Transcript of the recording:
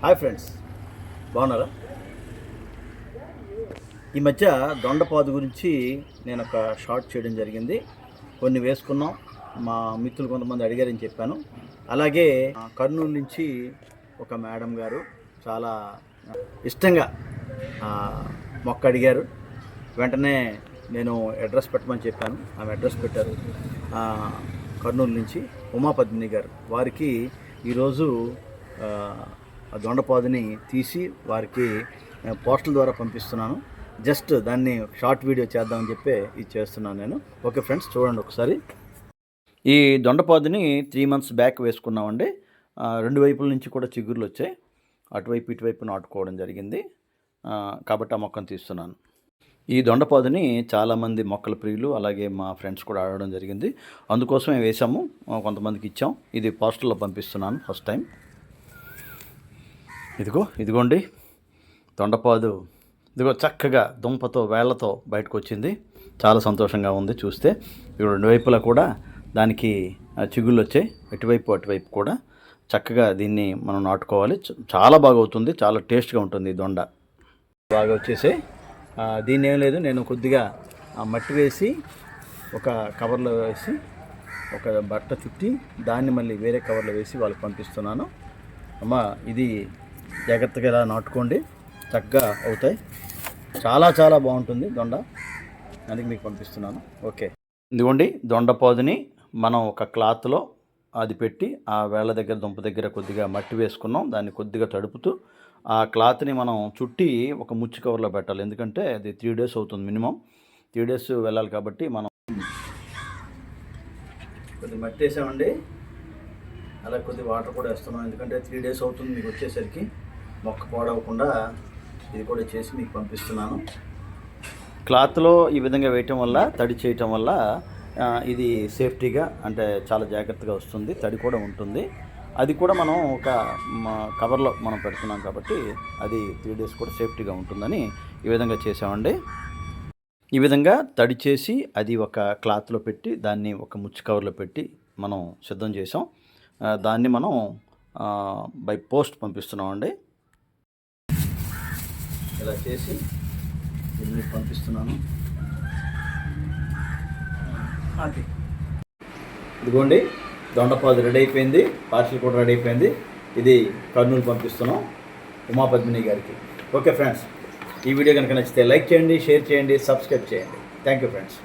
Hi friends బాగున్నారా? ఈ మధ్య దొండపాదు గురించి నేను ఒక షార్ట్ చేయడం జరిగింది. కొన్ని వేసుకున్నాం. మా మిత్రులు కొంతమంది అడిగారని చెప్పాను. అలాగే కర్నూలు నుంచి ఒక మేడం గారు చాలా ఇష్టంగా మొక్క అడిగారు. వెంటనే నేను అడ్రస్ పెట్టమని చెప్పాను. ఆమె అడ్రస్ పెట్టారు. కర్నూలు నుంచి ఉమాపద్మిని గారు. వారికి ఈరోజు ఆ, దొండపాదుని తీసి వారికి పోస్టల్ ద్వారా పంపిస్తున్నాను. జస్ట్ దాన్ని షార్ట్ వీడియో చేద్దామని చెప్పి ఇది చేస్తున్నాను నేను. ఓకే ఫ్రెండ్స్ చూడండి ఒకసారి. ఈ దొండపాదుని త్రీ మంత్స్ బ్యాక్ వేసుకున్నామండి. రెండు వైపుల నుంచి కూడా చిగుర్లు వచ్చాయి. అటువైపు ఇటువైపు నాటుకోవడం జరిగింది. కాబట్టి ఆ మొక్కను తీస్తున్నాను. ఈ దొండపాదుని చాలామంది మొక్కల ప్రియులు అలాగే మా ఫ్రెండ్స్ కూడా ఆడడం జరిగింది. అందుకోసమే వేసాము కొంతమందికి ఇచ్చాం. ఇది పోస్టల్లో పంపిస్తున్నాను ఫస్ట్ టైం. ఇదిగో ఇదిగోండి. దొండపాదు ఇదిగో చక్కగా దుంపతో వేళ్ళతో బయటకు వచ్చింది చాలా సంతోషంగా ఉంది చూస్తే. ఇప్పుడు రెండు వైపులా కూడా దానికి చిగుళ్ళు వచ్చాయి. ఇటువైపు అటువైపు కూడా చక్కగా దీన్ని మనం నాటుకోవాలి. చ- చాలా బాగా అవుతుంది చాలా టేస్ట్గా ఉంటుంది ఈ దొండ. బాగా వచ్చేసి దీన్ని ఏం లేదు. నేను కొద్దిగా ఆ, మట్టి వేసి ఒక కవర్లో వేసి ఒక బట్ట చుట్టి దాన్ని మళ్ళీ వేరే కవర్లో వేసి వాళ్ళకి పంపిస్తున్నాను. అమ్మ ఇది జాగ్రత్తగా ఇలా నాటుకోండి. చక్కగా అవుతాయి. చాలా చాలా బాగుంటుంది దొండ. అందుకే మీకు పంపిస్తున్నాను. ఓకే. ఇదిగోండి దొండపాదుని మనం ఒక క్లాత్లో అది పెట్టి ఆ వేళ్ళ దగ్గర దుంప దగ్గర కొద్దిగా మట్టి వేసుకున్నాం. దాన్ని కొద్దిగా తడుపుతూ ఆ క్లాత్ని మనం చుట్టి ఒక ముచ్చి కవర్లో పెట్టాలి. ఎందుకంటే అది త్రీ డేస్ అవుతుంది మినిమం. త్రీ డేస్ వెళ్ళాలి కాబట్టి మనం కొద్ది మట్టి వేసామండి. అలా కొద్ది వాటర్ కూడా వేస్తున్నాం. ఎందుకంటే త్రీ డేస్ అవుతుంది మీకు వచ్చేసరికి. మొక్క పాడవకుండా ఇది కూడా చేసి మీకు పంపిస్తున్నాను. క్లాత్లో ఈ విధంగా వేయటం వల్ల తడి చేయటం వల్ల ఇది సేఫ్టీగా అంటే చాలా జాగ్రత్తగా వస్తుంది తడి కూడా ఉంటుంది. అది కూడా మనం ఒక కవర్లో మనం పెడుతున్నాం కాబట్టి అది త్రీ డేస్ కూడా సేఫ్టీగా ఉంటుందని ఈ విధంగా చేసామండి ఈ విధంగా తడి చేసి అది ఒక క్లాత్లో పెట్టి దాన్ని ఒక ముచ్చి కవర్లో పెట్టి మనం సిద్ధం చేసాం దాన్ని మనం బై పోస్ట్ పంపిస్తున్నామండి. ఇలా చేసి ఇది మీకు పంపిస్తున్నాను. అది. ఇదిగోండి దొండపాదు రెడీ అయిపోయింది పార్సల్ కూడా రెడీ అయిపోయింది. ఇది కర్నూలు పంపిస్తున్నాం ఉమాపద్మిని గారికి. ఓకే ఫ్రెండ్స్ ఈ వీడియో కనుక నచ్చితే లైక్ చేయండి షేర్ చేయండి సబ్స్క్రైబ్ చేయండి. Thank you friends.